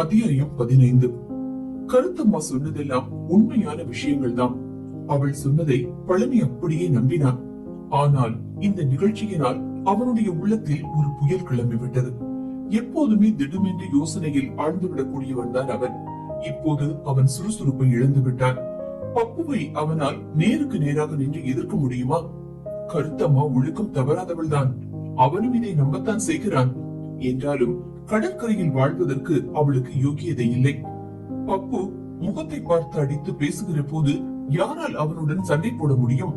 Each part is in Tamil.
அத்தியாயம் பதினைந்து. கருத்தம்மா சொன்னதெல்லாம் உண்மையான விஷயங்கள் தான் அவள் சொன்னதை பழனி அப்படியே நம்பினான். ஆனால் இந்த நிகழ்ச்சியினால் அவனுடைய உள்ளத்தில் ஒரு புயல் கிளம்பிவிட்டது எப்போதுமே திடமென்று யோசனையில் ஆழ்ந்துவிடக்கூடியவன் தான் அவன். இப்போது அவன் சுறுசுறுப்பை இழந்து விட்டான். பப்புவை அவனால் நேருக்கு நேராக நின்று எதிர்க்க முடியுமா? கருத்தம்மா ஒழுக்கம் தவறாதவள் தான் அவனும் இதை நம்பத்தான் செய்கிறான். என்றாலும் கடற்கரையில் வாழ்வதற்கு அவளுக்கு யோகியதை இல்லை. பப்பு முகத்தை பார்த்து அடித்து பேசுகிற போது யாரால் அவனுடன் சண்டை போட முடியும்?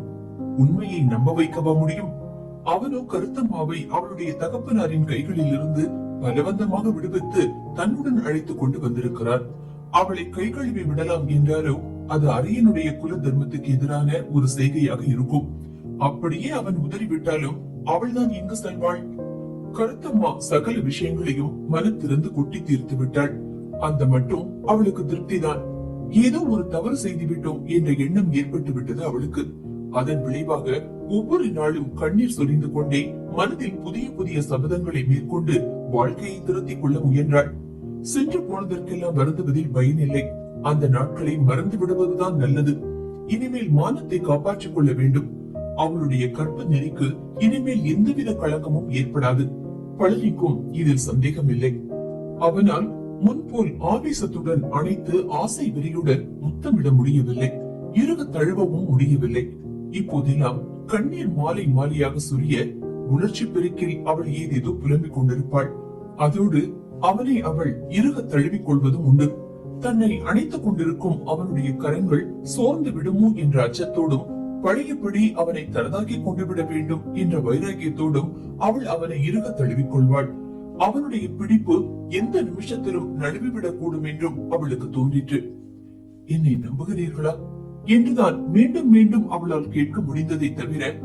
உண்மையை நம்ப வைக்கவா முடியும்? அவனோ கருத்தம்மாவை அவளுடைய தகப்பனாரின் கைகளில் இருந்து பலவந்தமாக விடுவித்து தன்னுடன் அழைத்துக் கொண்டு வந்திருக்கிறார். அவளை கை கழுவி விடலாம் என்றாலோ அது அரியனுடைய குல தர்மத்துக்கு எதிரான ஒரு செய்கையாக இருக்கும். அப்படியே அவன் உதறிவிட்டாலும் அவள்தான் எங்கு செல்வாள். கருத்தம்மா சகல விஷயங்களையும் மனத்திறந்து கொட்டி தீர்த்து விட்டாள். அந்த மட்டும் அவளுக்கு திருப்திதான். ஏதோ ஒரு தவறு செய்து விட்டோம் என்ற எண்ணம் ஏற்பட்டு விட்டது அவளுக்கு. அதன் விளைவாக ஒவ்வொரு நாளும் கண்ணீர் சொரிந்து கொண்டே மனதில் புதிய புதிய சபதங்களை மேற்கொண்டு வாழ்க்கையை திருத்திக் கொள்ள முயன்றாள். சென்று போனதற்கெல்லாம் வருந்துவதில் பயனில்லை. அந்த நாட்களை மறந்து விடுவதுதான் நல்லது. இனிமேல் மானத்தை காப்பாற்றிக் கொள்ள வேண்டும். அவளுடைய கற்பு நெறிக்கு இனிமேல் எந்தவித களங்கமும் ஏற்படாது. பழகிக்கும் இதில் சந்தேகமில்லை. அவனால் முன்போல் ஆவேசத்துடன் அனைத்து ஆசை வெறியுடன் முத்தமிட முடியவில்லை. இருக தழுவவும் முடியவில்லை. இப்போதெல்லாம் கண்ணீர் மாலை மாலையாக சுரிய உணர்ச்சி பெருக்கில் அவள் ஏதேதோ புலம்பிக் கொண்டிருப்பாள். அதோடு அவனை அவள் இருக தழுவிக் கொள்வதும் உண்டு. தன்னை அணைத்துக் கொண்டிருக்கும் அவனுடைய கரங்கள் சோர்ந்து விடுமோ என்ற அச்சத்தோடும் பழையபடி அவனை தனதாக்கி கொண்டு விட வேண்டும் என்ற வைராகியத்தோடும் அவள் அவனை இருக தழுவிக் கொள்வாள் அவனுடைய பிடிப்பு எந்த நிமிஷத்திலும் நழுவிவிடக் கூடும் என்றும் அவளுக்கு தோன்றிற்று. என்னை நம்புகிறீர்களா? என்றுதான் மீண்டும் மீண்டும் அவளால் கேட்க முடிந்ததை தவிர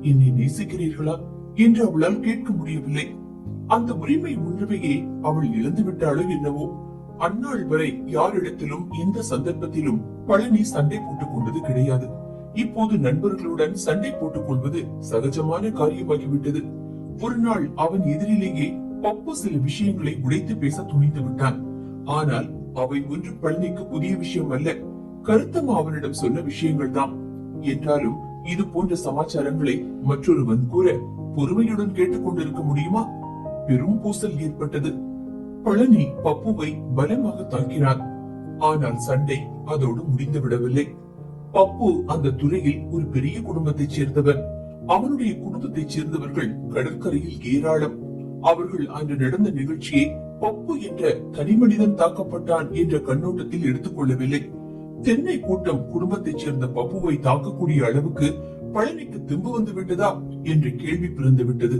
என்னை நேசிக்கிறீர்களா? என்று அவளால் கேட்க முடியவில்லை. அந்த உரிமை உணர்வையே அவள் இழந்துவிட்டாளோ என்னவோ அந்நாள் வரை யாரிடத்திலும் எந்த சந்தர்ப்பத்திலும் பழனி சண்டை போட்டுக் கொண்டது கிடையாது. இப்போது நண்பர்களுடன் சண்டை போட்டுக் கொள்வது சகஜமான காரியமாகிவிட்டது. ஒரு நாள் அவன் எதிரிலேயே பப்பு சில விஷயங்களை உடைத்து பேச துணிந்து விட்டான். ஆனால் அவை ஒன்று பழனிக்கு புதிய விஷயம் அல்ல. கருத்தம் அவனிடம் சொன்ன விஷயங்கள் தான் என்றாலும் இது போன்ற சமாச்சாரங்களை மற்றொருவன் கூற பொறுமையுடன் கேட்டுக்கொண்டிருக்க முடியுமா? பெரும் பூசல் ஏற்பட்டது. பழனி பப்புவை பலமாக தாக்கினான். ஆனால் சண்டை அதோடு முடிந்து விடவில்லை பப்பு அந்த துறையில் ஒரு பெரிய குடும்பத்தைச் சேர்ந்தவன் அவனுடைய குடும்பத்தைச் சேர்ந்தவர்கள் கடற்கரையில் ஏராளம். அவர்கள் அன்று நடந்த நிகழ்ச்சியை பப்பு என்ற தனி மனிதன் தாக்கப்பட்டான் என்ற கண்ணோட்டத்தில் எடுத்துக்கொள்ளவில்லை தென்னை கூட்டம் குடும்பத்தைச் சேர்ந்த பப்புவை தாக்கக்கூடிய அளவுக்கு பழனிக்கு திம்பு வந்து விட்டதா என்ற கேள்வி பிறந்து விட்டது.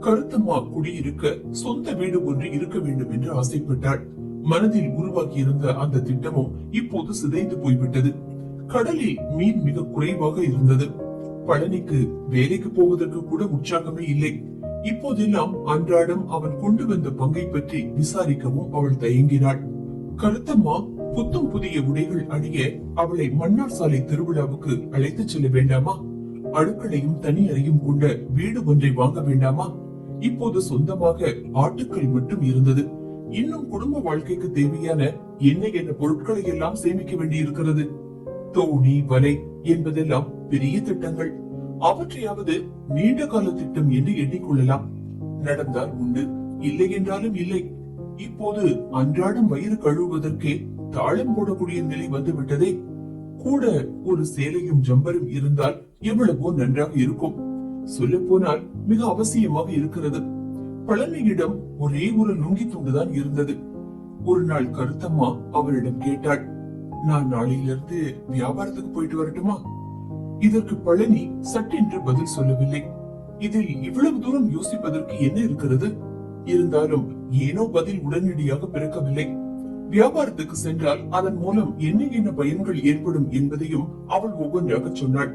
கருத்தம்மா குடியிருக்க சொந்த வீடு ஒன்று இருக்க வேண்டும் என்று ஆசைப்பட்டாள். மனதில் உருவாக்கி இருந்த அந்த திட்டமும் இப்போது சிதைந்து போய்விட்டது. கடலில் மீன் மிக குறைவாக இருந்தது. பழனிக்கு வேலைக்கு போவதற்கு கூட உற்சாகமே இல்லை. இப்போதெல்லாம் அன்றாடம் அவன் கொண்டு வந்த பங்கை பற்றி விசாரிக்கவும் அவள் தயங்கினாள். கருத்தம்மா புத்தம் புதிய உடைகள் அணிய அவளை மன்னார் சாலை திருவிழாவுக்கு அழைத்துச் செல்ல வேண்டாமா? அடுக்களையும் தனி அறையும் கொண்ட வீடு ஒன்றை வாங்க வேண்டாமா? இப்போது சொந்தமாக ஆட்டுக்கள் மட்டும் இருந்தது. இன்னும் குடும்ப வாழ்க்கைக்கு தேவையான என்ன என்ன பொருட்களை எல்லாம் சேமிக்க வேண்டியிருக்கிறது. தோணி வலை என்பதெல்லாம் பெரிய திட்டங்கள். அவற்றையாவது நீண்ட கால திட்டம் என்று எண்ணிக்கொள்ளலாம். நடந்தால் உண்டு இல்லை என்றாலும் இல்லை. இப்போது அன்றாடம் வயிறு கழுவுவதற்கே தாளம் போடக்கூடிய நிலை வந்து விட்டதே கூட ஒரு சேலையும் ஜம்பரும் இருந்தால் எவ்வளவோ நன்றாக இருக்கும். சொல்ல போனால் மிக அவசியமாக இருக்கிறது. பழமையிடம் ஒரே ஒரு நுங்கி துண்டுதான் இருந்தது. ஒரு நாள் கருத்தம்மா அவரிடம் கேட்டாள் நான் நாளையிலிருந்து வியாபாரத்துக்கு போயிட்டு வரட்டுமா? இதற்கு பழனி சட்டென்று பதில் சொல்லவில்லை. இதில் இவ்வளவு தூரம் யோசிப்பதற்கு என்ன இருக்கிறது? இருந்தாலும் ஏனோ பதில் உடனடியாக பிறக்கவில்லை. வியாபாரத்துக்கு சென்றால் அதன் மூலம் என்ன என்ன பயன்கள் ஏற்படும் என்பதையும் அவள் ஒவ்வொன்றாக சொன்னாள்.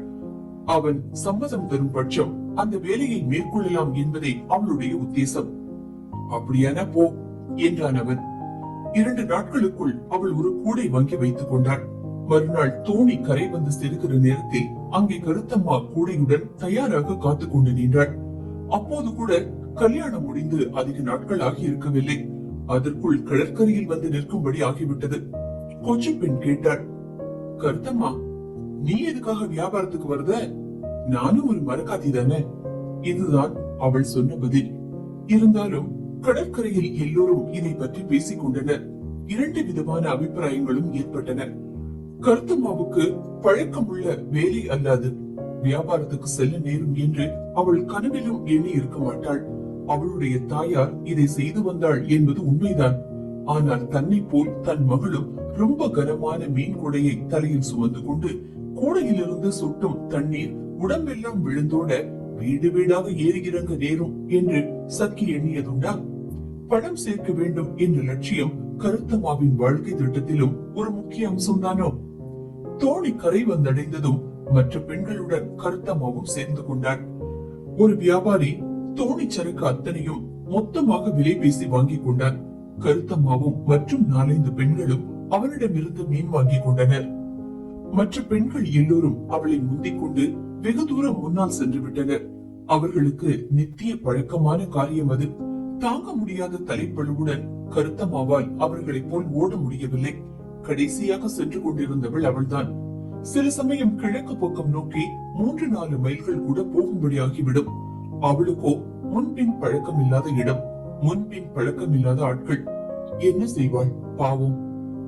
அவன் சம்மதம் தரும் பட்சம் அந்த வேலையை மேற்கொள்ளலாம் என்பதே அவளுடைய உத்தேசம். அப்படியான போ என்றான் அவன். இரண்டு நாட்களுக்குள் அவள் ஒரு கூடை வாங்கி வைத்துக் கொண்டாள். மறுநாள் தோணி கரை வந்து செலுகிற நேரத்தில் அங்கே கருத்தம்மா கூடையுடன் தயாராக காத்து கொண்டு நின்றாள். அப்போது கூட கல்யாணம் முடிந்து அதிக நாட்கள் ஆகி இருக்கவில்லை அதற்குள் கடற்கரையில் வந்து நிற்கும்படி ஆகிவிட்டது. கொச்சி பெண் கேட்டாள் கருத்தம்மா நீ எதுக்காக வியாபாரத்துக்கு வருத? நானும் ஒரு மரக்காத்தி தானே இதுதான் அவள் சொன்ன பதில். இருந்தாலும் கடற்கரையில் எல்லோரும் இதை பற்றி பேசிக் கொண்டனர். இரண்டு விதமான அபிப்பிராயங்களும் ஏற்பட்டன. கருத்தம்மாவுக்கு பழக்கமுள்ள வேலை அல்லாது வியாபாரத்துக்கு செல்ல நேரும் என்று அவள் கனவிலும் எண்ணி இருக்க மாட்டாள். அவளுடைய தாயார் இதை செய்து வந்தாள் என்பது உண்மைதான். ஆனால் தன்னை போல் தன் மகளும் ரொம்ப கனமான மீன் கூடையை தலையில் சுமந்து கொண்டு கூடையிலிருந்து சொட்டும் தண்ணீர் உடம்பெல்லாம் விழுந்தோட வீடு வீடாக ஏறி இறங்க நேரும் என்று சக்கி எண்ணியதுண்டா? பணம் சேர்க்க வேண்டும் என்ற லட்சியம் கருத்தம்மாவின் வாழ்க்கை திட்டத்திலும் ஒரு முக்கிய அம்சம்தானோ? தோணி கரை வந்தடைந்ததும் மற்ற பெண்களுடன் கருத்தம்மாவும் சேர்ந்து கொண்டார் ஒரு வியாபாரி தோணி சரக்கு அத்தனையும் மொத்தமாக விலை பேசி வாங்கிக் கொண்டார் கருத்தம்மாவும் மற்றும் நாலந்து பெண்களும் அவனிடமிருந்து மீன் வாங்கிக் கொண்டனர். மற்ற பெண்கள் எல்லோரும் அவளை முந்திக் கொண்டு வெகு தூரம் முன்னால் சென்று விட்டனர். அவர்களுக்கு நித்திய பழக்கமான காரியம் அது. தாங்க முடியாத தலைப்பழுவுடன் கருத்தமாவால் அவர்களைப் போல் ஓட முடியவில்லை. கடைசியாக சென்று கொண்டிருந்தவள் அவள்தான். சில சமயம் கிழக்கு பக்கம் நோக்கி மூன்று நாலு மைல்கள் கூட போகும்படி ஆகிவிடும் அவளுக்கோ முன்பின் பழக்கம் இல்லாத இடம் முன்பின் பழக்கம் இல்லாத ஆட்கள். என்ன செய்வாள்? பாவம்.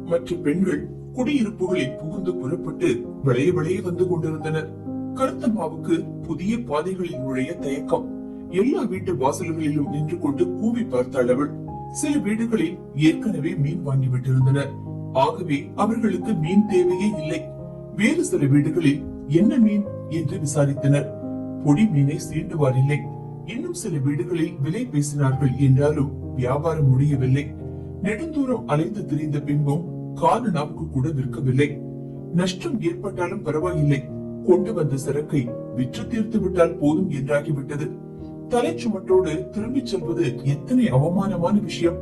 மற்ற பெண்கள் குடியிருப்புகளில் புகுந்து புறப்பட்டு விளைய விளைய வந்து கொண்டிருந்தனர். கருத்தம்மாவுக்கு புதிய பாதைகளில் நுழைய தயக்கம். எல்லா வீட்டு வாசல்களிலும் நின்று கொண்டு கூவி பார்த்தாள் அவள் சில வீடுகளில் ஏற்கனவே மீன் வாங்கிவிட்டிருந்தனர் ஆகவே அவர்களுக்கு மீன் தேவையே இல்லை. வேறு சில வீடுகளில் என்ன மீன் என்று விசாரித்தனர். பொடி மீனை சீண்டுவார் இல்லை இன்னும் சில வீடுகளில் விலை பேசினார்கள் என்றாலும் வியாபாரம் முடியவில்லை. நெடுந்தூரம் அலைந்து திரிந்த பின்பும் கால நாவுக்கு கூட விற்கவில்லை. நஷ்டம் ஏற்பட்டாலும் பரவாயில்லை. கொண்டு வந்த சரக்கை விற்று தீர்த்து விட்டால் போதும் என்றாகிவிட்டது. தலைச்சுமட்டோடு திரும்பிச் செல்வது எத்தனை அவமானமான விஷயம்.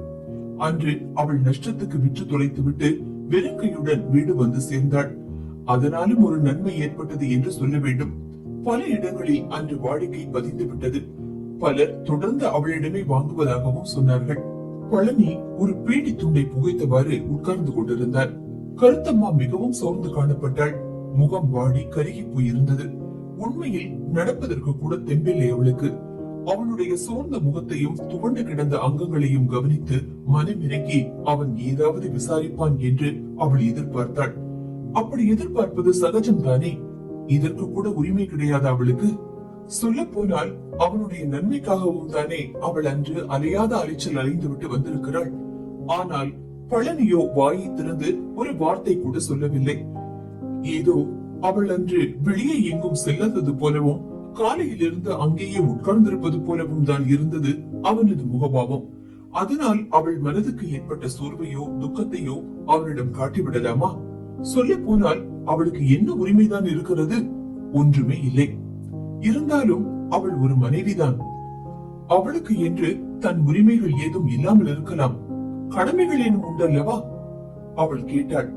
அன்று அவள் நஷ்டத்துக்கு விற்று தொலைத்துவிட்டு வெறுக்கையுடன் வீடு வந்து சேர்ந்தாள். அதனாலும் ஒரு நன்மை ஏற்பட்டது என்று சொல்ல வேண்டும். பல இடங்களில் அன்று வாடிக்கை பதிந்து விட்டது. பலர் தொடர்ந்து அவளிடமே வாங்குவதாகவும் சொன்னார்கள். பழனி ஒரு பீடி துண்டை புகைத்தவாறு உட்கார்ந்து கொண்டிருந்தார் கருத்தம்மா மிகவும் சோர்ந்து காணப்பட்டாள். முகம் வாடி கருகி போயிருந்தது. உண்மையில் நடப்பதற்கு கூட தெம்பில்லை அவளுக்கு. அவனுடைய சோர்ந்த முகத்தையும் துவண்டு கிடந்த அங்கங்களையும் கவனித்து மனமிறங்கி அவன் ஏதாவது விசாரிப்பான் என்று அவள் எதிர்பார்த்தாள். அப்படி எதிர்பார்ப்பது சகஜம் தானே? இதற்கு கூட உரிமை கிடையாது அவளுக்கு. சொல்ல போனால் அவனுடைய நன்மைக்காகவும் தானே அவள் அன்று அலையாத அலைச்சல் அலைந்து விட்டு வந்திருக்கிறாள். ஆனால் பழனியோ வாயை திறந்து ஒரு வார்த்தை கூட சொல்லவில்லை. ஏதோ அவள் அன்று வெளியே எங்கும் செல்லாதது போலவும் காலையிலிருந்து அங்கேயே உட்கார்ந்திருப்பது போலவும் தான் இருந்தது அவனது முகபாவம். அதனால் அவள் மனதுக்கு ஏற்பட்ட சோர்வையோ துக்கத்தையோ அவனிடம் காட்டிவிடலாமா? சொல்ல போனால் அவளுக்கு என்ன உரிமைதான் இருக்கிறது? ஒன்றுமே இல்லை. இருந்தாலும் அவள் ஒரு மனைவிதான். அவளுக்கு என்று தன் உரிமைகள் ஏதும் இல்லாமல் இருக்கலாம். கடமைகள் ஏனும் உண்டல்லவா? அவள் கேட்டாள்.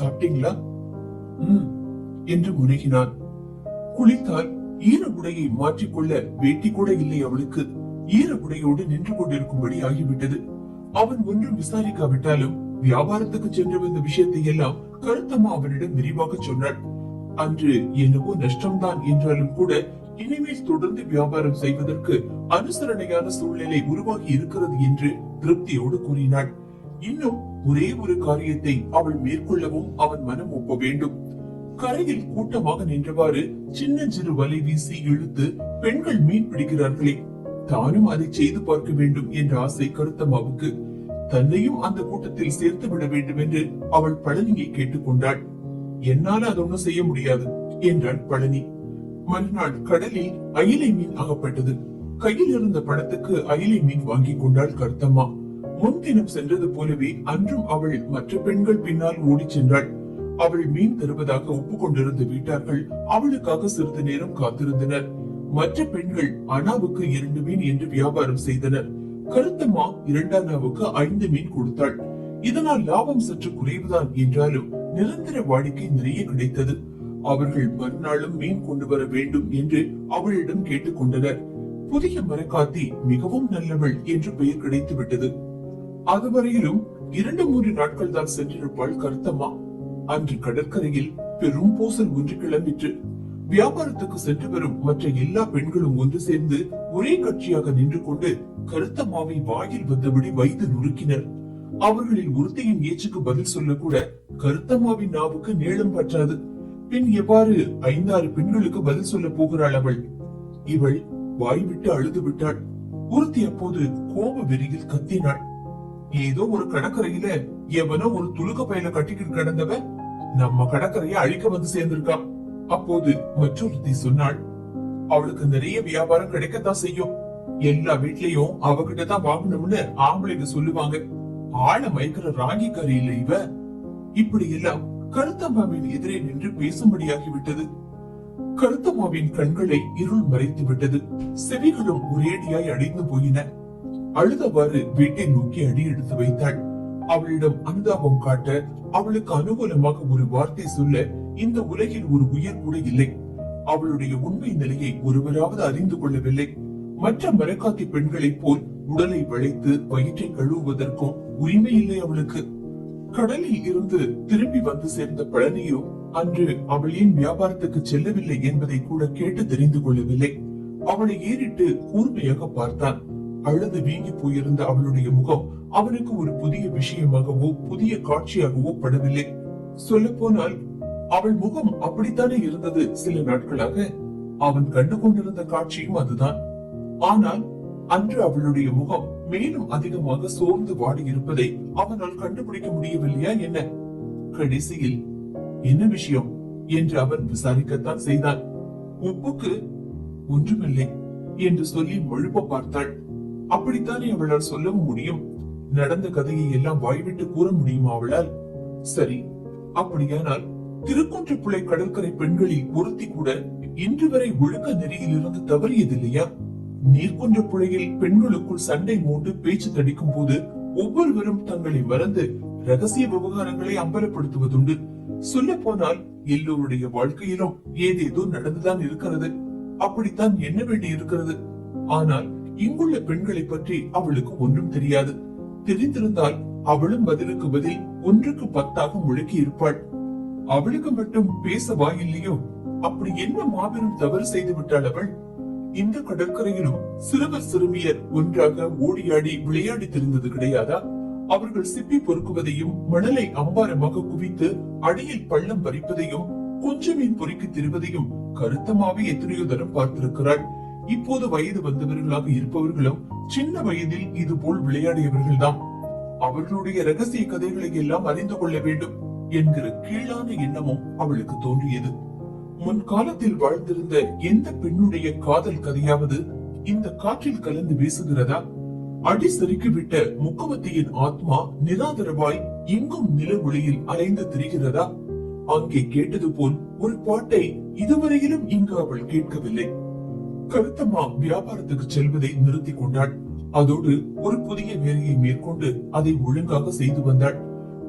சாப்பிட்டீங்களா? என்று முனகினான். குளித்தால் ஈர உடையை மாற்றிக்கொள்ள வேட்டி கூட இல்லை அவளுக்கு. ஈர உடையோடு நின்று கொண்டிருக்கும்படி ஆகிவிட்டது. அவன் ஒன்றும் விசாரிக்காவிட்டாலும் வியாபாரத்துக்கு சென்று வந்த விஷயத்தை எல்லாம் கருத்தம்மா அவனிடம் விரிவாக சொன்னாள். அன்று என்னவோ நஷ்டம்தான் என்றாலும் கூட இனிமேல் தொடர்ந்து வியாபாரம் செய்வதற்கு அனுசரணையான சூழ்நிலை உருவாகி இருக்கிறது என்று திருப்தியோடு கூறினாள். இன்னும் ஒரே ஒரு காரியத்தை அவள் மேற்கொள்ளவும் அவன் மனம் ஒப்ப வேண்டும். கரையில் கூட்டமாக நின்றவாறு சின்ன சிறு வலை வீசி இழுத்து பெண்கள் மீன் பிடிக்கிறார்களே. தானும் அதை செய்து பார்க்க வேண்டும் என்ற ஆசை கருத்தம்மாவுக்கு தன்னையும் அந்த கூட்டத்தில் சேர்த்து விட வேண்டும் என்று அவள் பழனியை கேட்டுக்கொண்டாள். என்னால அது ஒண்ணும் செய்ய முடியாது என்றாள் பழனி. மறுநாள் கடலில் அயிலை மீன் அகப்பட்டது. கையில் இருந்த பணத்துக்கு அயிலை மீன் வாங்கி கொண்டாள் கருத்தம்மா. முன்தினம் சென்றது போலவே அன்றும் அவள் மற்ற பெண்கள் பின்னால் ஓடிச் சென்றாள். அவள் மீன் தருவதாக ஒப்புக்கொண்டிருந்த வீட்டார்கள் அவளுக்காக சிறிது நேரம் காத்திருந்தனர். மற்ற பெண்கள் அனாவுக்கு இரண்டு மீன் என்று வியாபாரம் செய்தனர். கருத்தம்மா இரண்டானாவுக்கு ஐந்து மீன் கொடுத்தாள். இதனால் லாபம் சற்று குறைவுதான் என்றாலும் நிரந்தர வாடிக்கை நிறைய கிடைத்தது. அவர்கள் மறுநாளும் மீன் கொண்டு வர வேண்டும் என்று அவளிடம் கேட்டுக்கொண்டனர் புதிய மரக்காத்தி மிகவும் நல்லவள் என்று பெயர் கிடைத்து விட்டது அதுவரையிலும் இரண்டு மூன்று நாட்கள் தான் சென்றிருப்பாள் கருத்தம்மா அன்று கடற்கரையில் பெரும் பூசல் ஒன்று கிளம்பிற்று. வியாபாரத்துக்கு சென்று வரும் மற்ற எல்லா பெண்களும் ஒன்று சேர்ந்து ஒரே கட்சியாக நின்று கொண்டு கருத்தம்மாவை வாயில் வந்தபடி வைத்து நுறுக்கினர். அவர்களில் ஒருத்தையின் ஏச்சுக்கு பதில் சொல்லக்கூட கருத்தம்மாவின் நாவுக்கு நீளம் பற்றாது. பின் எவ்வாறு ஐந்தாறு பெண்களுக்கு பதில் சொல்ல போகிறாள் அவள். இவள் வாய்விட்டு அழுது விட்டாள். ஒருத்தி அப்போது கோப வெறியில் கத்தினாள். ஏதோ ஒரு கடற்கரையில எவனோ ஒரு துலுக்க பையில கட்டிக்கிட்டு கிடந்தவ நம்ம கடற்கரையை அழிக்க வந்து சேர்ந்திருக்கான். அப்போது மற்றொருத்தி சொன்னாள் அவளுக்கு நிறைய வியாபாரம் கிடைக்கத்தான் செய்யும். எல்லா வீட்லயும் அவகிட்ட தான் வாங்கணும்னு ஆம்பளைங்க சொல்லுவாங்க. ஆழ மயக்கிற ராங்கி இல்ல இவ. இப்படி எல்லாம் கருத்தம்மாவின் எதிரே நின்று பேசும்படியாகி விட்டது. கருத்தம்மாவின் கண்களை இருள் மறைத்து விட்டது. செவிகளும் ஒரேடியாய் அடைந்து போயின. அழுதவாறு வீட்டை நோக்கி அடி எடுத்து வைத்தாள். அவளிடம் அனுதாபம் காட்ட அவளுக்கு அனுகூலமாக ஒரு வார்த்தை சொல்ல இந்த உலகில் ஒரு உயிர் கூட இல்லை. அவளுடைய உண்மை நிலையை ஒருவராவது அறிந்து கொள்ளவில்லை. மற்ற மரக்காத்தி பெண்களைப் போல் உடலை வளைத்து வயிற்றை கழுவுவதற்கும் உரிமை இல்லை அவளுக்கு. கடலில் இருந்து திரும்பி வந்து சேர்ந்த பழனியோ அன்று அவள் ஏன் வியாபாரத்துக்கு செல்லவில்லை என்பதை கூட கேட்டு தெரிந்து கொள்ளவில்லை. அவளை ஏறிட்டு கூர்மையாக பார்த்தான். அழுது வீங்கி போயிருந்த அவளுடைய முகம் அவனுக்கு ஒரு புதிய விஷயமாகவோ புதிய காட்சியாகவோ படவில்லை. சொல்ல போனால் அவள் முகம் அப்படித்தானே இருந்தது சில நாட்களாக. அவன் கண்டு கொண்டிருந்த காட்சியும் அதுதான். ஆனால் அன்று அவளுடைய முகம் மேலும் அதிகமாக சோர்ந்து வாடி இருப்பதை அவனால் கண்டுபிடிக்க முடியவில்லையா என்ன? கடைசியில் என்ன விஷயம்? என்று அவன் விசாரிக்கத்தான் செய்தான். உப்புக்கு ஒன்றுமில்லை என்று சொல்லி முழுப்ப பார்த்தாள். அப்படித்தானே அவளால் சொல்லவும் முடியும்? நடந்த கதையை எல்லாம் வாய்விட்டு கூற முடியுமா அவளால்? சரி அப்படியானால் திருக்குன்றப்புழை கடற்கரை பெண்களில் ஒருத்தி கூட இன்று வரை ஒழுக்க நெறியில் இருந்து தவறியதில்லையா? நீர்க்குன்ற புழையில் பெண்களுக்குள் சண்டை மூண்டு பேச்சு தடிக்கும் போது ஒவ்வொருவரும் தங்களை மறந்து ரகசிய விவகாரங்களை அம்பலப்படுத்துவதுண்டு. சொல்ல போனால் எல்லோருடைய வாழ்க்கையிலும் ஏதேதோ நடந்துதான் இருக்கிறது. அப்படித்தான் என்ன வேண்டி இருக்கிறது. ஆனால் இங்குள்ள பெண்களை பற்றி அவளுக்கு ஒன்றும் தெரியாது. தெரிந்திருந்தால் அவளும் பதிலுக்கு பதில் ஒன்றுக்கு பத்தாக முழுக்கி இருப்பாள். அவளுக்கு மட்டும் பேச வாயில்லையோ அப்படி என்ன மாபெரும் தவறு செய்து விட்டாள் அவள்? இந்த கடற்கரையிலும் சிறுவர் சிறுமியர் ஒன்றாக ஓடியாடி விளையாடி திரிந்தது கிடையாதா? அவர்கள் சிப்பி பொறுக்குவதையும் மணலை அம்பாரமாக குவித்து அடியில் பள்ளம் பறிப்பதையும் கொஞ்சமீன் மீன் பொறுக்கி திரிவதையும் கருத்தமாவே எத்தனையோ தரம் பார்த்திருக்கிறாள். இப்போது வயது வந்தவர்களாக இருப்பவர்களும் சின்ன வயதில் இது போல் விளையாடியவர்கள் தான் அவர்களுடைய ரகசிய கதைகளை எல்லாம் அறிந்து கொள்ள வேண்டும் என்கிற கீழான எண்ணமும் அவளுக்கு தோன்றியது. முன்காலத்தில் வாழ்ந்திருந்த எந்த பெண்ணுடைய காதல் கதையாவது இந்த காற்றில் கலந்து வீசுகிறதா? அடி சறுக்கி விட்ட முக்கவத்தியின் ஆத்மா நிராதரவாய் எங்கும் நில ஒளியில் அலைந்து திரிகிறதா? அங்கே கேட்டது போல் ஒரு பாட்டை இதுவரையிலும் இங்கு அவள் கேட்கவில்லை. கருத்தம்மா வியாபாரத்துக்கு செல்வதை நிறுத்திக் கொண்டாள். அதோடு ஒரு புதிய வேலையை மேற்கொண்டு அதை ஒழுங்காக செய்து வந்தாள்.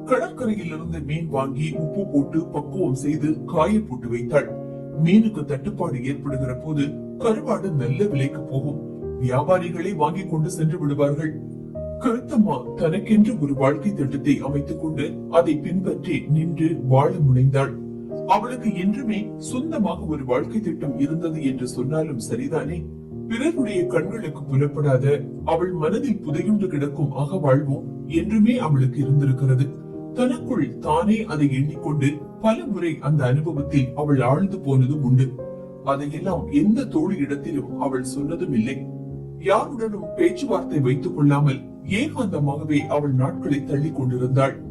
கடற்கரையில் இருந்து மீன் வாங்கி உப்பு போட்டு பக்குவம் செய்து காய போட்டு வைத்தாள். மீனுக்கு தட்டுப்பாடு ஏற்படுகிற போது கருவாடு நல்ல விலைக்கு போகும். வியாபாரிகளை வாங்கி கொண்டு சென்று விடுவார்கள். கருத்தம்மா தனக்கென்று ஒரு வாழ்க்கை திட்டத்தை அமைத்துக் கொண்டு அதை பின்பற்றி நின்று வாழ முனைந்தாள். அவளுக்கு என்றுமே சொந்தமாக ஒரு வாழ்க்கை திட்டம் இருந்தது என்று சொன்னாலும் சரிதானே? பிறருடைய கண்களுக்கு புலப்படாத அவள் மனதில் புதையுண்டு கிடக்கும் அகவாழ்வும் என்றுமே அவளுக்கு இருந்திருக்கிறது. தனக்குள் தானே அதை எண்ணிக்கொண்டு பல முறை அந்த அனுபவத்தில் அவள் ஆழ்ந்து போனதும் உண்டு. அதையெல்லாம் எந்த தோழி இடத்திலும் அவள் சொன்னதும் இல்லை யாருடனும் பேச்சுவார்த்தை வைத்துக் கொள்ளாமல் ஏகாந்தமாகவே அவள் நாட்களை தள்ளி கொண்டிருந்தாள்.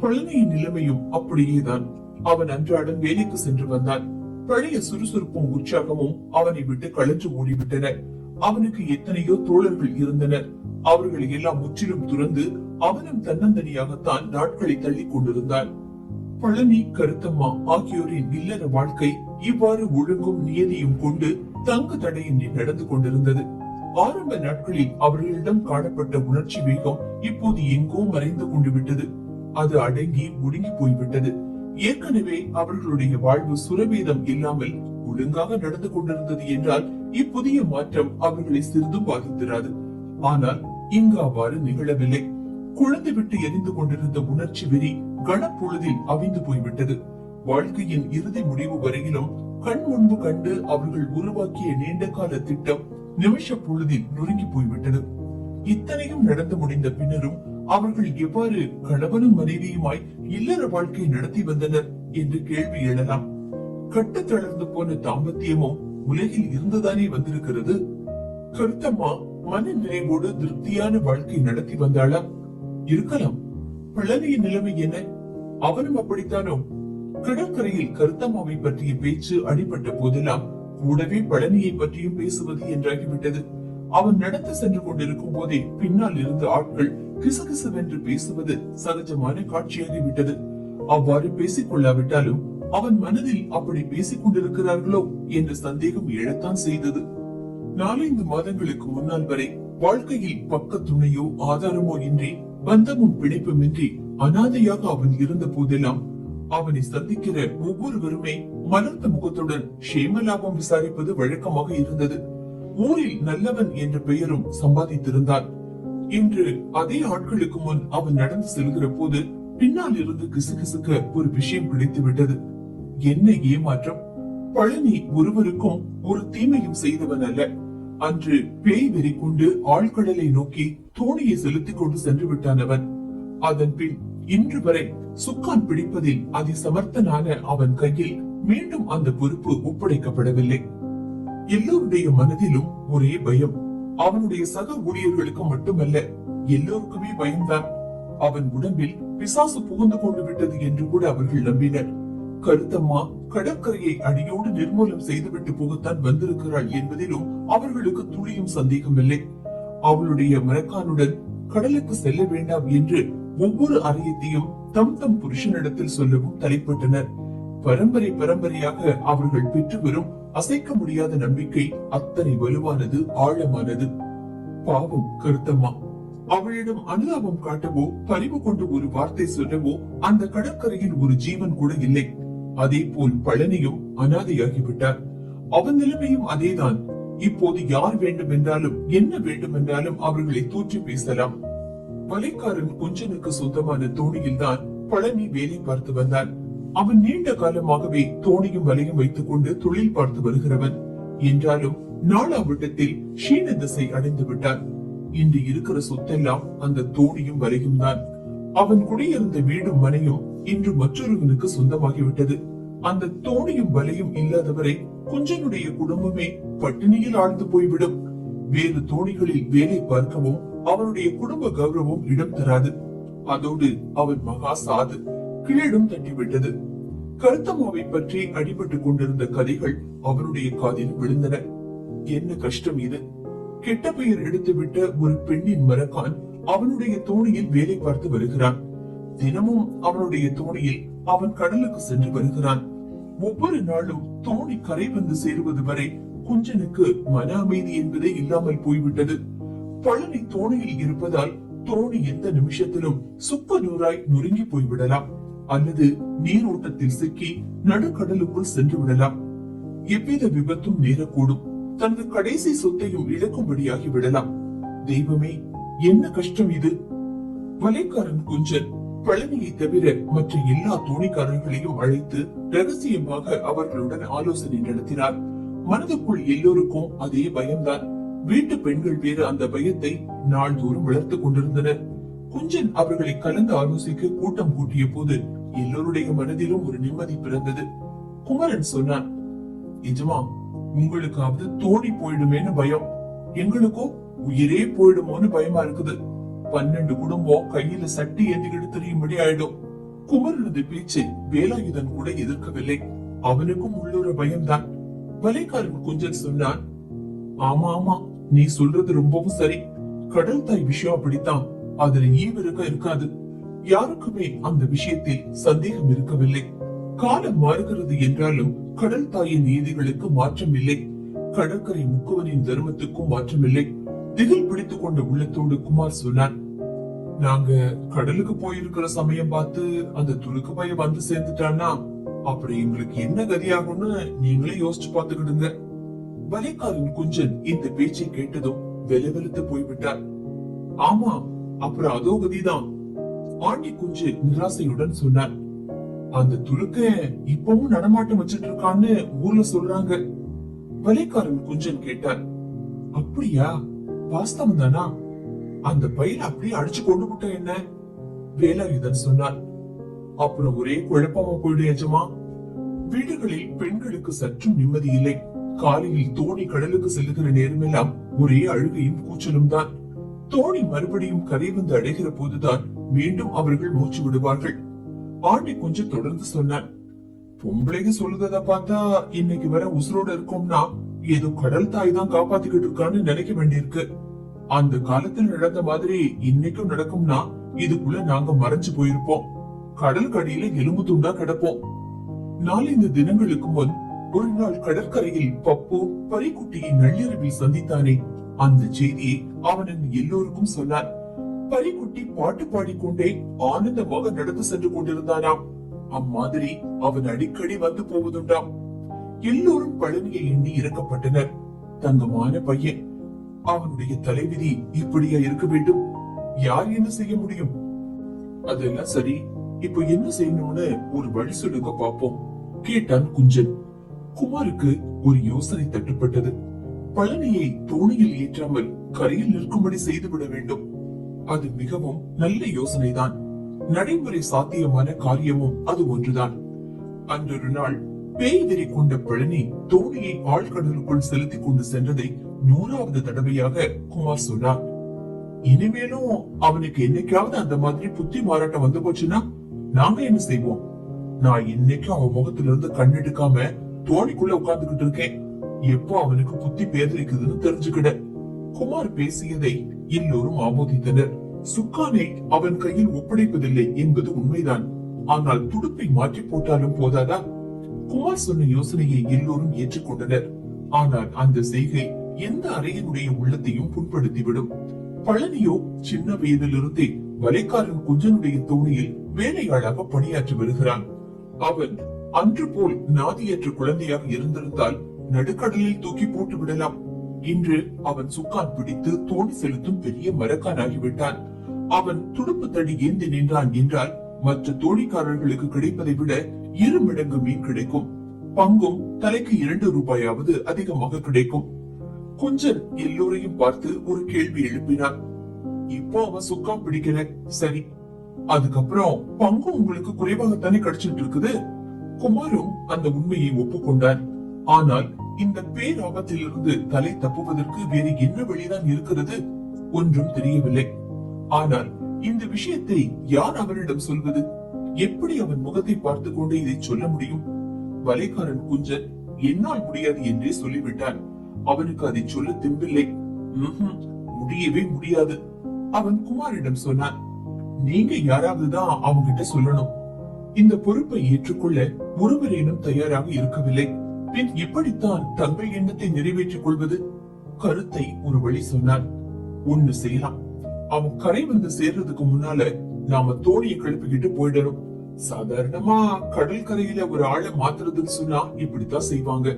பழனியின் நிலைமையும் அப்படியேதான். அவன் அன்றாடம் வேலைக்கு சென்று வந்தான். பழைய சுறுசுறுப்பும் உற்சாகமும் அவனை விட்டு களைஞ்சு ஓடிவிட்டன. அவனுக்கு எத்தனையோ தோழர்கள் இருந்தனர். அவர்களை எல்லாம் முற்றிலும் துறந்து அவனும் தன்னந்தனியாகத்தான் நாட்களை தள்ளி கொண்டிருந்தான். பழனி கருத்தம்மா ஆகியோரின் இல்லற வாழ்க்கை இவ்வாறு ஒழுங்கும் நியதியும் கொண்டு தங்கு தடையின்றி நடந்து கொண்டிருந்தது. ஆரம்ப நாட்களில் அவர்களிடம் காணப்பட்ட உணர்ச்சி வேகம் இப்போது எங்கோ மறைந்து கொண்டு விட்டது. அது அடங்கி ஒடுங்கி போய்விட்டது. ஏற்கனவே அவர்களுடைய வாழ்வு சுரபீதம் இல்லாமல் ஒழுங்காக நடந்து கொண்டிருந்தது என்றால் இப்புதிய மாற்றம் அவர்களை சிறிதும் பாதித்திராது. ஆனால் இங்கு அவ்வாறு நிகழவில்லை. குழந்தை விட்டு எரிந்து கொண்டிருந்த உணர்ச்சி வெறி கனப்பொழுதில் அவிந்து போய்விட்டது. வாழ்க்கையின் இறுதி முடிவு வரையிலும் கண் முன்பு கண்டு அவர்கள் உருவாக்கிய நீண்ட கால திட்டம் நிமிஷ பொழுதில் நொறுங்கி போய்விட்டது. இத்தனையும் நடந்து முடிந்த பின்னரும் அவர்கள் எவ்வாறு கணவனும் மனைவியுமாய் இல்லற வாழ்க்கை நடத்தி வந்தனர் என்று கேள்வி எழலாம். கட்டு தளர்ந்து போன தாம்பத்தியமும் உலகில் இருந்துதானே வந்திருக்கிறது? கருத்தம்மா மன நிறைவோடு திருப்தியான வாழ்க்கை நடத்தி வந்தாளா? இருக்கலாம். பழனியின் நிலைமை என்ன? அவனும் அப்படித்தானோ? கடற்கரையில் கருத்தம்மாவை பற்றிய பேச்சு அடிபட்ட போதெல்லாம் கூடவே பழனியை பற்றியும் பேசுவது என்றாகிவிட்டது. அவன் நடந்து சென்று கொண்டிருக்கும் போதே பின்னால் இருந்த ஆட்கள் கிசுகிசுவென்று பேசுவது சகஜமான காட்சியாகிவிட்டது. அவ்வாறு பேசிக் கொள்ளாவிட்டாலும் அவன் மனதில் அப்படி பேசிக் கொண்டிருக்கிறார்களோ என்ற சந்தேகம் எழத்தான் செய்தது. நாலைந்து மாதங்களுக்கு முன்னால் வரை வாழ்க்கையில் பக்க துணையோ ஆதாரமோ இன்றி பந்தமும் பிணைப்புமின்றி அனாதையாக அவன் இருந்த போதெல்லாம் அவனை சந்திக்கிற ஒவ்வொருவருமே மலர்ந்த முகத்துடன் ஷேமலாபம் விசாரிப்பது வழக்கமாக இருந்தது. ஊரில் நல்லவன் என்ற பெயரும் சம்பாதித்திருந்தான். இன்று அதே ஆட்களுக்கு முன் அவன் நடந்து செல்கிற போது பின்னால் இருந்து கிசுகிசுக்க ஒரு விஷயம் பிடித்து விட்டது என்ன ஏமாற்றம். பழனி ஒருவருக்கும் ஒரு தீமையும் செய்தவன் அல்ல. அன்று பேய் வெறி கொண்டு ஆழ்கடலை நோக்கி தோணியை செலுத்திக் கொண்டு சென்று விட்டானவன் அதன் பின் இன்று வரை சுக்கான் பிடிப்பதில் அதிசமர்த்தனான அவன் கையில் மீண்டும் அந்த பொறுப்பு ஒப்படைக்கப்படவில்லை. எல்லோருடைய மனதிலும் ஒரே பயம். அவனுடைய சக ஊழியர்களுக்கு மட்டுமல்ல எல்லோருக்குமே பயம்தான் அவன் உடம்பில் பிசாசு புகுந்து கொண்டு விட்டது என்று கூட அவர்கள் நம்பினர். கருத்தம்மா கடற்கரையை அடியோடு நிர்மூலம் செய்துவிட்டு போகத்தான் வந்திருக்கிறாள் என்பதிலும் அவர்களுக்கு துளியும் சந்தேகமில்லை. அவளுடைய மரக்கானுடன் கடலுக்கு செல்ல வேண்டாம் என்று ஒவ்வொரு அறையத்தையும் தம் தம் புருஷனிடத்தில் சொல்லவும் தலைப்பட்டனர். பரம்பரை பரம்பரையாக அவர்கள் பெற்று வரும் அசைக்க முடியாத நம்பிக்கை அத்தனை வலுவானது ஆழமானது. பாவம் கருத்தம்மா. அவளிடம் அனுதாபம் காட்டவோ பரிவு கொண்டு ஒரு வார்த்தை சொல்லவோ அந்த கடற்கரையில் ஒரு ஜீவன் கூட இல்லை. அதே போல் பழனியும் அனாதையாகிவிட்டார். அவன் நிலைமையும் அதேதான். இப்போது யார் வேண்டும் என்றாலும் என்ன வேண்டும் என்றாலும் அவர்களை தூற்றி பேசலாம். வலைக்காரன் குஞ்சனுக்கு சொந்தமான தோணியில் தான் பழனி வேலை பார்த்து வந்தான். அவன் நீண்ட காலமாகவே தோணியும் வலையும் வைத்துக் கொண்டு தொழில் பார்த்து வருகிறவன். என்றாலும் நாளாவிட்டத்தில் ஷீன திசை அடைந்து விட்டான். இன்று இருக்கிற சொத்தெல்லாம் அந்த தோணியும் வலையும் தான். அவன் குடியிருந்த வீடும் மனையும் இன்று மற்றொருவனுக்கு சொந்தமாகிவிட்டது. அந்த தோணியும் வலையும் இல்லாதவரை குஞ்சனுடைய குடும்பமே பட்டினியில் ஆழ்ந்து போய்விடும். வேறு தோணிகளில் வேலை பார்க்கவும் அவனுடைய குடும்ப கௌரவம் இடம் தராது. அதோடு அவன் மகா சாது. கிழடும் தட்டிவிட்டது. கருத்தம்மாவை பற்றி அடிபட்டுக் கொண்டிருந்த கதைகள் அவருடைய காதில் விழுந்தன. என்ன கஷ்டம் இது? கெட்ட பெயர் எடுத்துவிட்ட ஒரு பெண்ணின் மரக்கான் அவனுடைய தோணியில் வேலை பார்த்து வருகிறான். தினமும் அவனுடைய தோணியில் அவன் கடலுக்கு சென்று வருகிறான். ஒவ்வொரு நாளும் தோணி கரை வந்து சேருவது வரை குஞ்சனுக்கு மன அமைதி என்பதே இல்லாமல் போய்விட்டது. பழனி தோணியில் இருப்பதால் தோணி எந்த நிமிஷத்திலும் சுப்ப நூறாய் நொறுங்கி போய்விடலாம். அல்லது நீரோட்டத்தில் சிக்கி நடுக்கடலுக்குள் சென்று விடலாம். எவ்வித விபத்தும் நேரக்கூடும். தனது கடைசி சொத்தையும் இழக்கும்படியாகி விடலாம். தெய்வமே என்ன கஷ்டம் இது? வலைக்காரன் குஞ்சன் பழனியை தவிர மற்ற எல்லா தோணிக்காரர்களையும் அழைத்து ரகசியமாக அவர்களுடன் ஆலோசனை நடத்தினார். மனதுக்குள் எல்லோருக்கும் அதே பயம்தான். வீட்டு பெண்கள் வேறு அந்த பயத்தை நாள்தோறும் வளர்த்துக் கொண்டிருந்தனர். குஞ்சன் அவர்களை கலந்து ஆலோசிக்க கூட்டம் கூட்டிய போது எல்லோருடைய மனதிலும் ஒரு நிம்மதி பிறந்தது. குமரன் சொன்னான் எஜமா உங்களுக்காவது தோணி போயிடுமேன்னு பயம். எங்களுக்கோ உயிரே போயிடுமோன்னு பயமா இருக்குது. பன்னெண்டு குடும்பம் கையில சட்டி ஏந்திக்கிட்டு தெரியும்படி ஆயிடும். குமரனது பேச்சு வேலாயுதன் கூட எதிர்க்கவில்லை. அவனுக்கும் உள்ளூர பயம்தான். வலைக்காரன் குஞ்சன் சொன்னான் ஆமா ஆமா நீ சொல்றது ரொம்பவும் சரி. கடல் தாய் விஷயம் அப்படித்தான். அதுல ஈவிருக்க இருக்காது. யாருக்குமே அந்த விஷயத்தில் சந்தேகம் இருக்கவில்லை. காலம் மாறுகிறது என்றாலும் கடல் தாயின் நீதிகளுக்கு மாற்றம் இல்லை கடற்கரை முக்குவனின் தர்மத்துக்கும் மாற்றம் இல்லை திகில் பிடித்துக் கொண்ட உள்ளத்தோடு குமார் சொன்னான் நாங்க கடலுக்கு போயிருக்கிற சமயம் பார்த்து அந்த துலுக்கு பையன் வந்து சேர்ந்துட்டான்னா அப்புறம் எங்களுக்கு என்ன கதியாகும்னு நீங்களே யோசிச்சு பார்த்துக்கிடுங்க. வலைக்காரன் குஞ்சன் இந்த பேச்சை கேட்டதும் வெலவெலுத்து போய்விட்டார். ஆமா அப்புறம் அதோ கதிதான். ஆண்டி குஞ்சு நிராசையுடன் சொன்னார். அந்த துலுக்க இப்பவும் நடமாட்டம் வச்சிட்டு இருக்கான்னு ஊர்ல சொல்றாங்க. வலைக்காரன் குஞ்சன் கேட்டார். அப்படியா? வாஸ்தவம் தானா? அந்த பையில அப்படியே அடிச்சு கொண்டு விட்ட என்ன? வேலாயுதன் சொன்னார். அப்புறம் ஒரே குழப்பமா போயிடு எஜமா. வீடுகளில் பெண்களுக்கு சற்றும் நிம்மதி இல்லை. காலையில் தோணி கடலுக்கு செல்லுகிற நேரமெல்லாம் ஒரே அழுகையும் கூச்சலும் தான். தோணி மறுபடியும் கரை வந்து அடைகிற போதுதான் மீண்டும் அவர்கள் மூச்சு விடுவார்கள். பாட்டி கொஞ்சம் தொடர்ந்து சொன்னான் பொம்பளைங்க சொல்லுறத பார்த்தா இன்னைக்கு வர உசுரோட இருக்கோம்னா ஏதோ கடல் தாய் தான் காப்பாத்திக்கிட்டு இருக்கான்னு நினைக்க வேண்டியிருக்கு. அந்த காலத்துல நடந்த மாதிரி இன்னைக்கும் நடக்கும்னா இதுக்குள்ள நாங்க மறைஞ்சு போயிருப்போம். கடல் கடியில எலும்பு துண்டா கிடப்போம். நாலந்து தினங்களுக்கு முன் ஒரு நாள் கடற்கரையில் பப்பு பரிக்குட்டியை நள்ளிரவில் சந்தித்தானே அந்த செய்தியை அவன் எல்லோருக்கும் சொன்னான். பரிக்குட்டி பாட்டு பாடிக்கொண்டே ஆனந்தமாக நடந்து சென்று கொண்டிருந்தானாம். அம்மாதிரி அவன் அடிக்கடி வந்து போவதுண்டாம். எல்லோரும் பழனியை எண்ணி இறக்கப்பட்டனர். தங்கமான பையன். அவனுடைய தலைவிதி இப்படியா இருக்க வேண்டும்? யார் என்ன செய்ய முடியும்? அதெல்லாம் சரி. இப்ப என்ன செய்யணும்னு ஒரு வழி சொல்லுங்க பாப்போம் கேட்டான் குஞ்சன். குமாருக்கு ஒரு யோசனை தட்டுப்பட்டது. பழனியை தோணியில் ஏற்றாமல் கரையில் நிற்கும்படி செய்துவிட வேண்டும். அது மிகவும் நல்ல யோசனைதான். நடைமுறை சாத்தியமான காரியமும் அது ஒன்றுதான். அன்றொரு நாள் பேய் வெறி கொண்ட பழனி தோணியை ஆழ்கடலுக்குள் செலுத்திக் கொண்டு சென்றதை நூறாவது தடவையாக குமார் சொன்னார். இனிமேலும் அவனுக்கு என்னைக்காவது அந்த மாதிரி புத்தி மாறாட்டம் வந்து போச்சுன்னா நாங்க என்ன செய்வோம்? நான் இன்னைக்கும் அவன் முகத்துல இருந்து கண்ணெடுக்காம தோணிக்குள்ள உட்கார்ந்துகிட்டு இருக்கேன். எப்போ அவனுக்கு புத்தி பேதரிக்குதுன்னு தெரிஞ்சுக்கிட குமார் பேசியதை எல்லோரும் ஆமோதித்தனர். சுக்கானை அவன் கையில் ஒப்படைப்பதில்லை என்பது உண்மைதான். ஆனால் துடுப்பை மாற்றி போட்டாலும் போதாதா? குமார் சொன்ன யோசனையை எல்லோரும் ஏற்றுக்கொண்டனர். ஆனால் அந்த செய்கை எந்த அறையினுடைய உள்ளத்தையும் புண்படுத்திவிடும். பழனியோ சின்ன வயதிலிருந்தே வலைக்காரன் குஞ்சனுடைய தோணியில் வேலையாளாக பணியாற்றி வருகிறான். அவன் அன்று போல் நாதியற்ற குழந்தையாக இருந்திருந்தால் நடுக்கடலில் தூக்கி போட்டு விடலாம். இன்று அவன் சுக்கான் பிடித்து தோணி செலுத்தும் பெரிய மரக்கானாகிவிட்டான். அவன் துடுப்பு தடி ஏந்தி நின்றான் என்றால் மற்ற தோணிக்காரர்களுக்கு கிடைப்பதை விட இரு மடங்கு மீன் கிடைக்கும். பங்கும் தலைக்கு இரண்டு ரூபாயாவது அதிகமாக கிடைக்கும். குஞ்சன் எல்லோரையும் பார்த்து ஒரு கேள்வி எழுப்பினான். இப்போ அவன் சுக்கா பிடிக்கல. சரி. அதுக்கப்புறம் பங்கும் உங்களுக்கு குறைவாகத்தானே கிடைச்சிட்டு இருக்குது? குமாரும் அந்த உண்மையை ஒப்புக்கொண்டான் ஆனால் இந்த பேராபத்திலிருந்து தலை தப்புவதற்கு வேறு என்ன வழிதான் இருக்கிறது? ஒன்றும் தெரியவில்லை. ஆனால் இந்த விஷயத்தை யார் அவரிடம் சொல்வது? எப்படி அவன் முகத்தை பார்த்து கொண்டு இதை சொல்ல முடியும்? வலைக்காரன் குஞ்சன் என்னால் முடியாது என்றே சொல்லிவிட்டான். அவனுக்கு அதை சொல்ல தெம்பில்லை. முடியவே முடியாது. அவன் குமாரிடம் சொன்னான் நீங்க யாராவது தான் அவங்கிட்ட சொல்லணும். இந்த பொறுப்பை ஏற்றுக்கொள்ள ஒருவரேனும் தயாராக இருக்கவில்லை. பின் இப்படித்தான் தங்கள் எண்ணத்தை நிறைவேற்றிக் கொள்வது? கருத்தை ஒரு வழி சொன்னான் ஒண்ணு செய்யலாம். அவன் கரை வந்து சேர்றதுக்கு முன்னால நாம தோணியை கிளப்பிக்கிட்டு போயிடணும். சாதாரணமா கடல் கரையில ஒரு ஆளை மாத்துறதுன்னு சொன்னா இப்படித்தான் செய்வாங்க.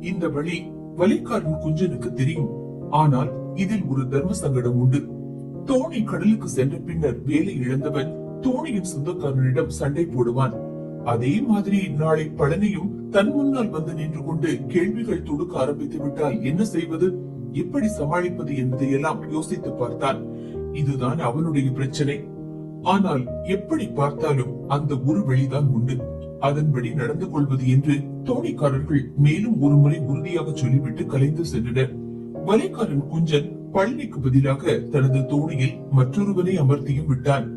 இந்த வழி வலிக்காரன் குஞ்சனுக்கு தெரியும். ஆனால் இதில் ஒரு தர்ம சங்கடம் உண்டு. தோணி கடலுக்கு சென்ற பின்னர் வேலை இழந்தவன் தோணியின் சொந்தக்காரனிடம் சண்டை போடுவான். அதே மாதிரி நாளை பழனியும் தன் முன்னால் வந்து நின்று கொண்டு கேள்விகள் தொடுக்க ஆரம்பித்து விட்டால் என்ன செய்வது? எப்படி சமாளிப்பது என்பதை எல்லாம் யோசித்து பார்த்தான். இதுதான் அவனுடைய பிரச்சனை. ஆனால் எப்படி பார்த்தாலும் அந்த ஒரு வழிதான் உண்டு. அதன்படி நடந்து கொள்வது என்று தோணிக்காரர்கள் மேலும் ஒரு முறை உறுதியாக சொல்லிவிட்டு கலைந்து சென்றனர். வலைக்காரன் குஞ்சன் பழனிக்கு பதிலாக தனது தோணியில் மற்றொருவனை அமர்த்தியும் விட்டான்.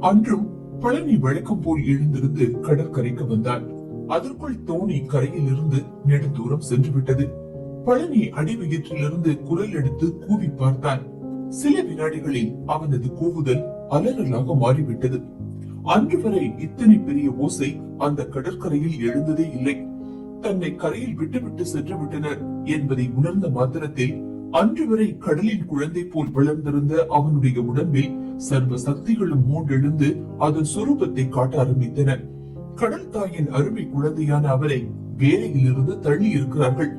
அன்றும் பழனி வழக்கம் போல் எழுந்திருந்து கடற்கரைக்கு வந்தான். அதற்குள் தோணி கரையில் இருந்து நெடுந்தூரம் சென்று விட்டது பழனி அடிவயிற்றிலிருந்து குரல் எடுத்து கூவி பார்த்தான். சில வினாடிகளில் அவனது கூவுதல் அலறலாக மாறிவிட்டது. அன்று வரை இத்தனை பெரிய ஓசை அந்த கடற்கரையில் எழுந்ததே இல்லை. தன்னை கரையில் விட்டுவிட்டு சென்று விட்டனர் என்பதை உணர்ந்த மாத்திரத்தில் அன்று வரை கடலின் குழந்தை போல் வளர்ந்திருந்த அவனுடைய உடம்பில் சர்வ சக்திகளும் மூண்டெழுந்து அதன் சுரூபத்தை காட்ட ஆரம்பித்தன. கடல் தாயின் அருமை குழந்தையான அவரை வேலையிலிருந்து தள்ளி இருக்கிறார்கள்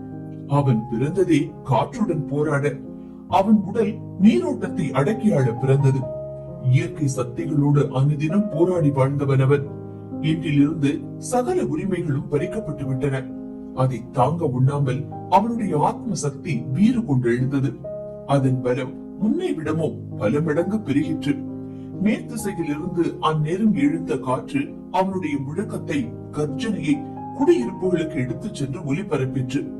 அவன் பிறந்ததே காற்றுடன் போராட அவன் உடல் நீரோட்டத்தை அடக்கியாள பிறந்தது. இயற்கை சக்திகளோடு அனுதினம் போராடி வாழ்ந்தவன் அவன். இன்றிலிருந்து சகல உரிமைகளும் பறிக்கப்பட்டு விட்டன. அதை தாங்க உண்ணாமல் அவனுடைய ஆத்ம சக்தி வீறு கொண்டு எழுந்தது. அதன் பலம் முன்னை விடமோ பல மடங்கு பெருகிற்று. மேற்திசையில் இருந்து அந்நேரம் எழுந்த காற்று அவனுடைய முழக்கத்தை கர்ஜனையை குடியிருப்புகளுக்கு எடுத்துச் சென்று ஒலிபரப்பிற்று.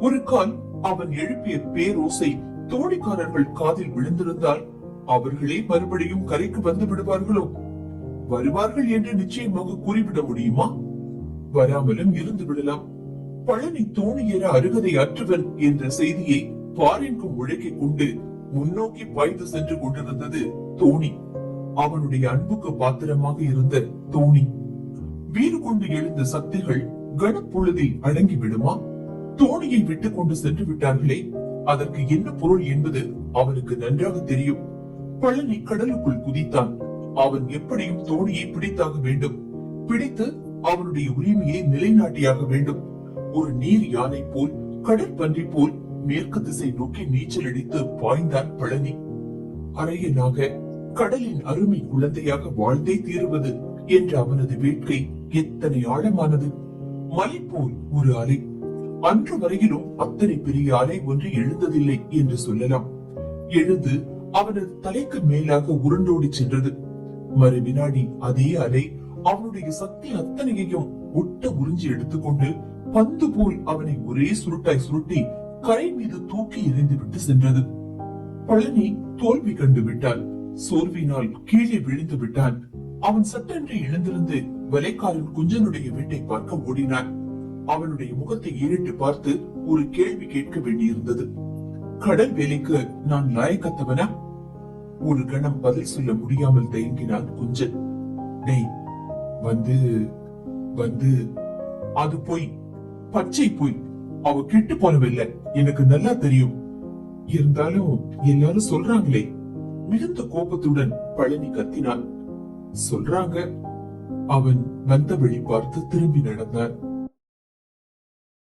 ஒரு கால் அவன் எழுப்பிய பேரோசை தோழிக்காரர்கள் காதில் விழுந்திருந்தால் அவர்களே மறுபடியும் கரைக்கு வந்து விடுவார்களோ? வருவார்கள் என்று நிச்சயமாக கூறிவிட முடியுமா? வராமலும் இருந்து விடலாம். பழனி தோணியேற அருகதை அற்றுவன் என்ற செய்தியை பாரின்கும் முழக்கிக் கொண்டு முன்னோக்கி பாய்ந்து சென்று கொண்டிருந்தது தோணி. அவனுடைய அன்புக்கு பாத்திரமாக இருந்த தோணி. வீறு கொண்டு எழுந்த சக்திகள் கனப்பொழுதில் அடங்கி விடுமா தோணியை விட்டு கொண்டு சென்று விட்டார்களே அதற்கு என்ன பொருள் என்பது அவனுக்கு நன்றாக தெரியும். பழனி கடலுக்குள் குதித்தான். அவன் எப்படியும் தோணியை பிடித்தாக வேண்டும். பிடித்து அவனுடைய உரிமையை நிலைநாட்டியாக வேண்டும். ஒரு நீர் யானை போல் கடற்பன்றி போல் மேற்கு திசை நோக்கி நீச்சல் அடித்து பாய்ந்தான் பழனி. அரையனாக கடலின் அருமை குழந்தையாக வாழ்ந்தே தீருவது என்ற அவனது வேட்கை எத்தனை ஆழமானது. மலை போல் ஒரு அலை. அன்று வரையிலும் அத்தனை பெரிய அலை ஒன்று எழுந்ததில்லை என்று சொல்லலாம். எழுந்து அவனது தலைக்கு மேலாக உருண்டோடி சென்றது. மறு வினாடி அதே அலை அவனுடைய சக்தி அத்தனையையும் ஒட்ட உறிஞ்சி எடுத்துக்கொண்டு பந்து போல் அவனை ஒரே சுருட்டாய் சுருட்டி கரை மீது தூக்கி எறிந்துவிட்டு சென்றது. பழனி தோல்வி கண்டு விட்டான் சோர்வினால் கீழே விழுந்து விட்டான். அவன் சட்டென்று எழுந்திருந்து வலைக்காரன் குஞ்சனுடைய வீட்டை பார்க்க ஓடினான். அவனுடைய முகத்தை ஏறிட்டு பார்த்து ஒரு கேள்வி கேட்க வேண்டியிருந்தது. கடல் வேலைக்கு நான் லாயக்கத்தவனா ஒரு கணம் பதில் சொல்ல முடியாமல் தயங்கினான் குஞ்சன். டேய் வந்து வந்து அது போய் பச்சை போய் அவ கெட்டு போனவில்லை எனக்கு நல்லா தெரியும். இருந்தாலும் எல்லாரும் சொல்றாங்களே மிகுந்த கோபத்துடன் பழனி கத்தினான் சொல்றாங்க அவன் வந்த வழி பார்த்து திரும்பி நடந்தான்.